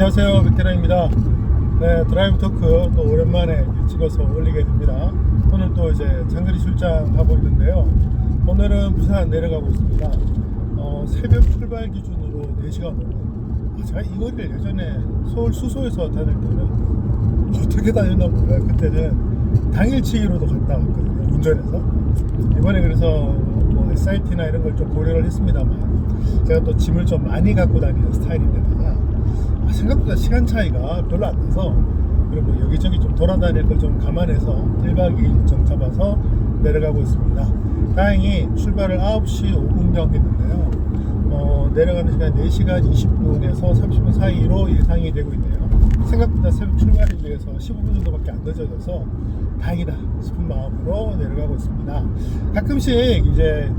안녕하세요. 백대랑입니다. 네 드라이브 토크 또 오랜만에 찍어서 올리게 됩니다. 오늘 또 이제 장거리 출장 가고 있는데요. 오늘은 부산 내려가고 있습니다. 어, 새벽 출발 기준으로 4시간 오고. 아, 제가 이 거리를 예전에 서울 수소에서 다닐 때는 어떻게 다녔나 몰라요. 그때는 당일치기로도 갔다 왔거든요 운전해서. 이번에 그래서 뭐 SIT나 이런 걸 좀 고려를 했습니다만 제가 또 짐을 좀 많이 갖고 다니는 스타일인데다가 아, 생각보다 시간 차이가 별로 안 나서 그리고 뭐 여기저기 좀 돌아다닐 걸 좀 감안해서 1박 2일 일정 잡아서 내려가고 있습니다. 다행히 출발을 9시 5분경 했는데요. 어, 내려가는 시간 4시간 20분에서 30분 사이로 예상이 되고 있네요. 생각보다 새벽 출발을 위해서 15분 정도밖에 안 늦어져서 다행이다 싶은 마음으로 내려가고 있습니다. 가끔씩 이제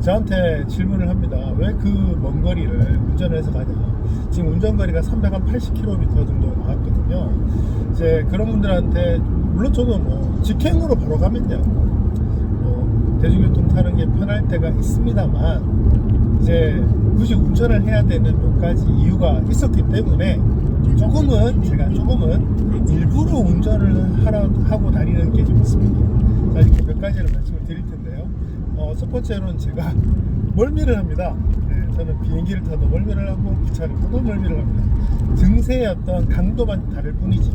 저한테 질문을 합니다. 왜 그 먼 거리를 운전해서 가냐? 지금 운전 거리가 380km 정도 나왔거든요. 이제 그런 분들한테 물론 저도 뭐 직행으로 바로 가면요. 뭐 대중교통 타는 게 편할 때가 있습니다만 이제 굳이 운전을 해야 되는 몇 가지 이유가 있었기 때문에 조금은 제가 조금은 일부러 운전을 하라, 하고 다니는 게 좀 있습니다. 자 이렇게 몇 가지를 말씀을 드릴 텐데요. 어, 첫 번째로는 제가 멀미를 합니다. 네, 저는 비행기를 타도 멀미를 하고 기차를 타도 멀미를 합니다. 등세의 어떤 강도만 다를 뿐이지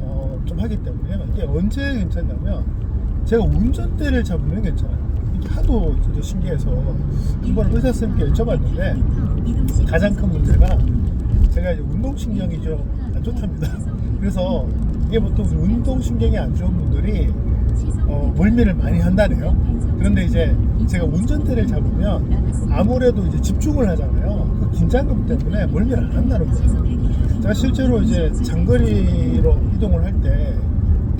어, 좀 하기 때문에 이게 언제 괜찮냐면 제가 운전대를 잡으면 괜찮아요. 이게 하도 저도 신기해서 이번 의사 선생님께 여쭤봤는데 가장 큰 문제가 제가 이제 운동신경이 좀 안 좋답니다. 그래서 이게 보통 운동신경이 안 좋은 분들이 어, 멀미를 많이 한다네요. 그런데 이제 제가 운전대를 잡으면 아무래도 이제 집중을 하잖아요. 그 긴장감 때문에 멀미를 안 한다는 거예요. 제가 실제로 이제 장거리로 이동을 할 때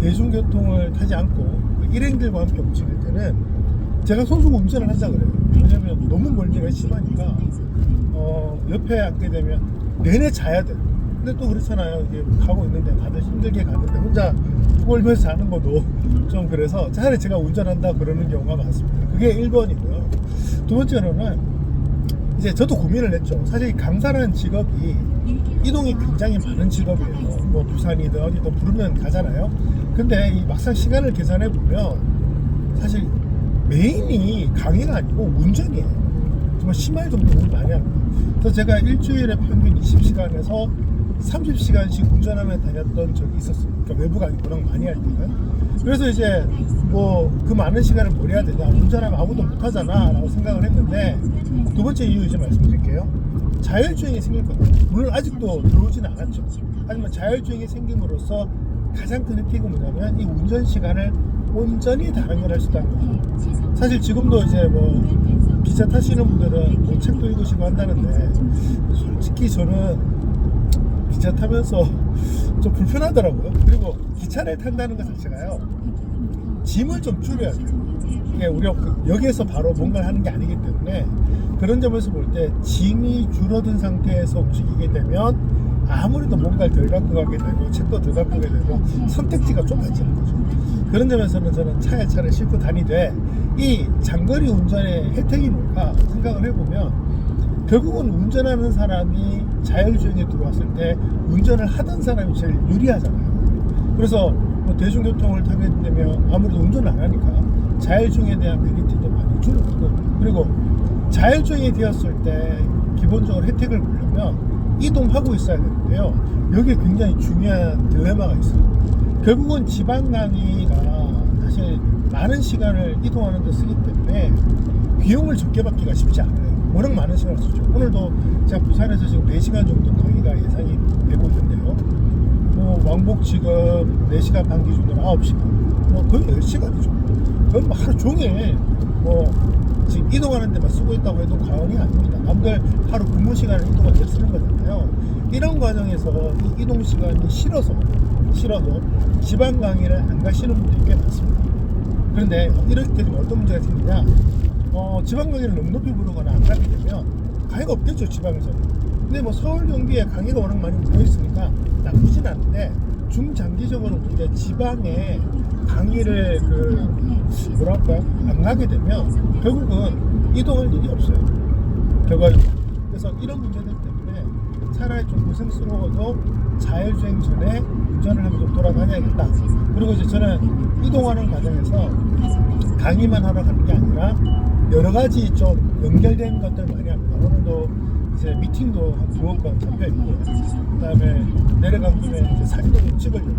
대중교통을 타지 않고 그 일행들과 함께 움직일 때는 제가 손수고 운전을 한다 그래요. 왜냐면 너무 멀미가 심하니까 어, 옆에 앉게 되면 내내 자야 돼. 근데 또 그렇잖아요. 이게 가고 있는데 다들 힘들게 가는데 혼자 꼴면서 자는 것도 좀 그래서 차라리 제가 운전한다 그러는 경우가 많습니다. 그게 1번이고요. 두 번째로는 이제 저도 고민을 했죠. 사실 강사라는 직업이 이동이 굉장히 많은 직업이에요. 뭐 부산이든 어디든 부르면 가잖아요. 근데 이 막상 시간을 계산해 보면 사실 메인이 강의가 아니고 운전이에요. 정말 심할 정도로 많이 합니다. 그래서 제가 일주일에 평균 20시간에서 30시간씩 운전하며 다녔던 적이 있었어요. 그러니까 외부 강의 워낙 많이 할 때는. 그래서 이제 뭐 그 많은 시간을 뭘 해야 되냐. 운전하면 아무도 못 하잖아. 라고 생각을 했는데 두 번째 이유 이제 말씀드릴게요. 자율주행이 생길 겁니다. 물론 아직도 들어오지는 않았죠. 하지만 자율주행이 생김으로써 가장 큰 혜택은 뭐냐면 이 운전 시간을 온전히 다른 걸 할 수 있다는 거죠. 사실 지금도 이제 뭐 기차 타시는 분들은 뭐 책도 읽으시고 한다는데 솔직히 저는 기차 타면서 좀 불편하더라고요. 그리고 기차를 탄다는 것 자체가요. 짐을 좀 줄여야 돼요. 이게 우리가 그 역에서 바로 뭔가를 하는 게 아니기 때문에 그런 점에서 볼 때 짐이 줄어든 상태에서 움직이게 되면 아무래도 뭔가를 덜 갖고 가게 되고 책도 덜 갖고 가게 되고 선택지가 좁아지는 거죠. 그런 점에서는 저는 차에 차를 싣고 다니되 이 장거리 운전의 혜택이 뭘까 생각을 해보면 결국은 운전하는 사람이 자율주행에 들어왔을 때 운전을 하던 사람이 제일 유리하잖아요. 그래서 뭐 대중교통을 타게 되면 아무래도 운전을 안 하니까 자율주행에 대한 메리트도 많이 줄어들고 그리고 자율주행이 되었을 때 기본적으로 혜택을 보려면 이동하고 있어야 되는데요. 여기에 굉장히 중요한 딜레마가 있어요. 결국은 지방 강의가 사실 많은 시간을 이동하는 데 쓰기 때문에 비용을 적게 받기가 쉽지 않아요. 워낙 많은 시간을 쓰죠. 오늘도 제가 부산에서 지금 4시간 정도 강의가 예상이 되고 있는데요. 뭐 왕복 지금 4시간 반 기준으로 9시간. 뭐 거의 10시간이죠. 그건 뭐 하루 종일 뭐 지금 이동하는 데만 쓰고 있다고 해도 과언이 아닙니다. 남들 하루 근무 시간을 이동할 때 쓰는 거잖아요. 이런 과정에서 이 이동 시간이 싫어서 싫어도 지방 강의를 안 가시는 분들이 꽤 많습니다. 그런데 이럴 때 어떤 문제가 생기냐? 어, 지방 강의를 너무 높이 부르거나 안 가게 되면 강의가 없겠죠 지방에서는. 근데 뭐 서울 경기에 강의가 워낙 많이 모여 있으니까 나쁘진 않은데 중장기적으로 볼때 지방에 강의를 그 뭐랄까 안 가게 되면 결국은 이동할 일이 없어요. 결과적으로. 그래서 이런 문제들 때문에 차라리 좀 고생스러워도 자율주행 전에 운전을 하면 좀 돌아다녀야겠다. 그리고 이제 저는 이동하는 과정에서 강의만 하러 가는 게 아니라 여러 가지 좀 연결된 것들 많이 합니다. 오늘도 이제 미팅도 한 두어 건 잡혀 있고, 그 다음에 내려간 김에 이제 사진도 좀 찍으려고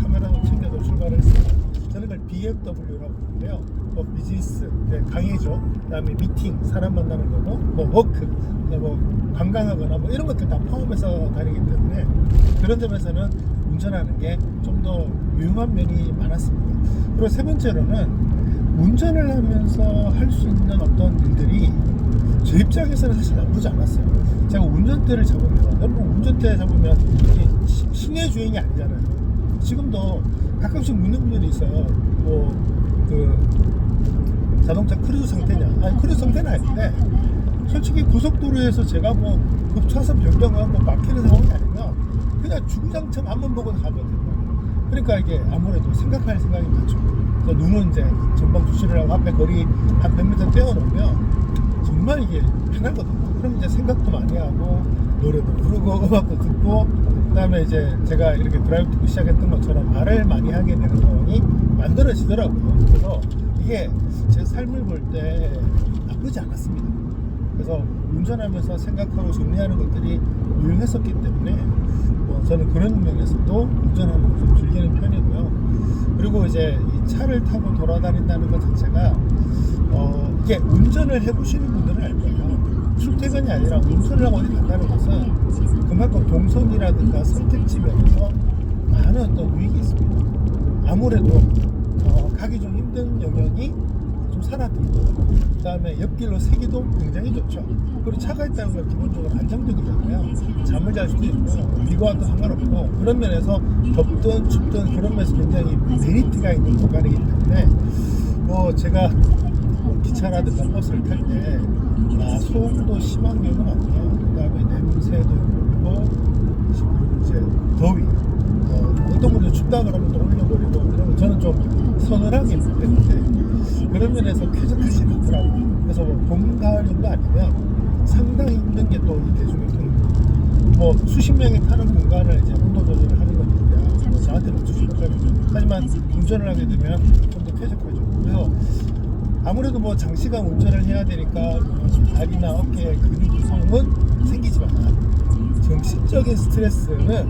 카메라도 챙겨서 출발을 했습니다. 저는 그걸 BFW라고 부르는데요. 뭐 비즈니스, 네, 강의죠. 그 다음에 미팅, 사람 만나는 거고, 뭐 워크, 뭐 관광하거나 뭐 이런 것들 다 포함해서 다니기 때문에 그런 점에서는 운전하는 게 좀 더 유용한 면이 많았습니다. 그리고 세 번째로는 운전을 하면서 할 수 있는 어떤 일들이 제 입장에서는 사실 나쁘지 않았어요. 제가 운전대를 잡으면 여러분 운전대 잡으면 이게 시- 시내 주행이 아니잖아요. 지금도 가끔씩 묻는 분들이 있어요. 뭐그 자동차 크루즈 상태냐? 아니 크루즈 상태는 아닌데 솔직히 고속도로에서 제가 뭐 급차선 변경하고 막히는 상황이 아니면 그냥 주구장창 앞만 보고 가거든요. 그러니까 이게 아무래도 생각할 생각이 많죠. 그래서 눈은 이제 전방 주시를 하고 앞에 거리 한 100m 떼어놓으면 정말 이게 편하거든요. 그럼 이제 생각도 많이 하고 노래도 부르고 음악도 듣고 그다음에 이제 제가 이렇게 드라이브 듣고 시작했던 것처럼 말을 많이 하게 되는 상황이 만들어지더라고요. 그래서 이게 제 삶을 볼 때 나쁘지 않았습니다. 그래서 운전하면서 생각하고 정리하는 것들이 유용했었기 때문에 뭐 저는 그런 면에서도 운전하는 걸 좀 즐기는 편이고요. 그리고 이제 이 차를 타고 돌아다닌다는 것 자체가 어 이게 운전을 해보시는 분들은 알 거예요. 출퇴근이 아니라 운전을 하고 어디 간다는 것은 그만큼 동선이라든가 선택 지 면에서 많은 어떤 유익이 있습니다. 아무래도 어, 가기 좀 힘든 영역이 좀 사라지고 그다음에 옆길로 세기도 굉장히 좋죠. 그리고 차가 있다는 건 기본적으로 안정적이잖아요. 잠을 잘 수도 있고 미고와도 상관없고 그런 면에서 덥든 춥든 그런 면에서 굉장히 메리트가 있는 공간이기 때문에 뭐 제가 뭐 기차라든가 버스를 탈 때 아, 소음도 심한 경우가 많고요. 그다음에 냄새도 그리고 이제 더위 어, 어떤 분들 춥다 그러면 또 올려버리고 그러면 저는 좀 서늘하게 느꼈는데 그런 면에서 쾌적하지 않더라고요. 그래서 뭐 봄, 가을 정도 아니면 상당히 힘든 게 또 이 대중교통 뭐 수십 명이 타는 공간을 이제 온도 조절을 하는 거니까 뭐 저한테는 수 없어요. 하지만 운전을 하게 되면 좀 더 쾌적하죠. 그래서 아무래도 뭐 장시간 운전을 해야 되니까 다리나 어깨에 근육 구성은 생기지만 정신적인 스트레스는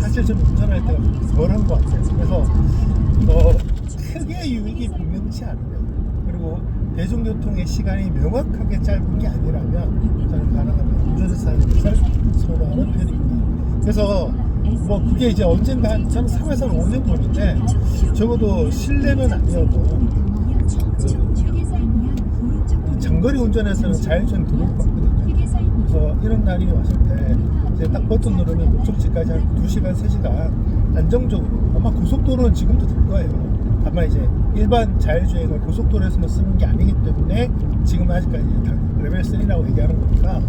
사실 좀 운전할 때가 덜한 것 같아요. 그래서 어, 크게 유익이 분명치 않으면 그리고 대중교통의 시간이 명확하게 짧은 게 아니라면 저는 가능하면 운전해서 하는 것을 선호하는 편입니다. 그래서 뭐 그게 이제 언젠가 한 저는 3에서 5년 전인데 적어도 실내는 아니어도 그 장거리 운전에서는 자율주행 도로를 봤거든요. 그래서 이런 날이 왔을 때 이제 딱 버튼 누르면 목적지까지 한 2시간, 3시간 안정적으로 아마 고속도로는 지금도 될 거예요. 다만 이제 일반 자율주행을 고속도로에서만 쓰는 게 아니기 때문에 지금 아직까지 다 레벨 3라고 얘기하는 거니까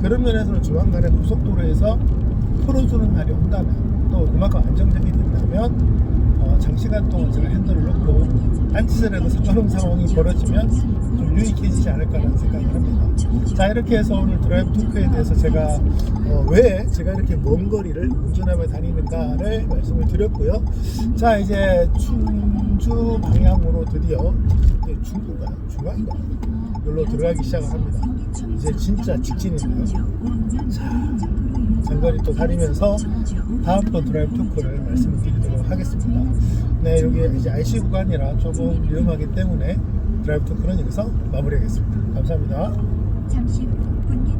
그런 면에서는 조만간에 고속도로에서 풀어주는 날이 온다면 또 그만큼 안정적이 된다면 어, 장시간 동안 제가 핸들을 놓고 앉지더라도 상관없는 상황이 벌어지면 좀 유익해지지 않을까라는 생각을 합니다. 자 이렇게 해서 오늘 드라이브 토크에 대해서 제가 어, 왜 제가 이렇게 먼 거리를 운전하며 다니는가를 말씀을 드렸고요. 자 이제 충주 방향으로 드디어 중부가 중앙인가 여기로 들어가기 시작을 합니다. 이제 진짜 직진이네요. 자 장거리 또 다니면서 다음번 드라이브 토크를 말씀을 드리도록 하겠습니다. 네, 여기 이제 IC 구간이라 조금 위험하기 때문에 드라이브 토크는 여기서 마무리하겠습니다. 감사합니다. 잠시 후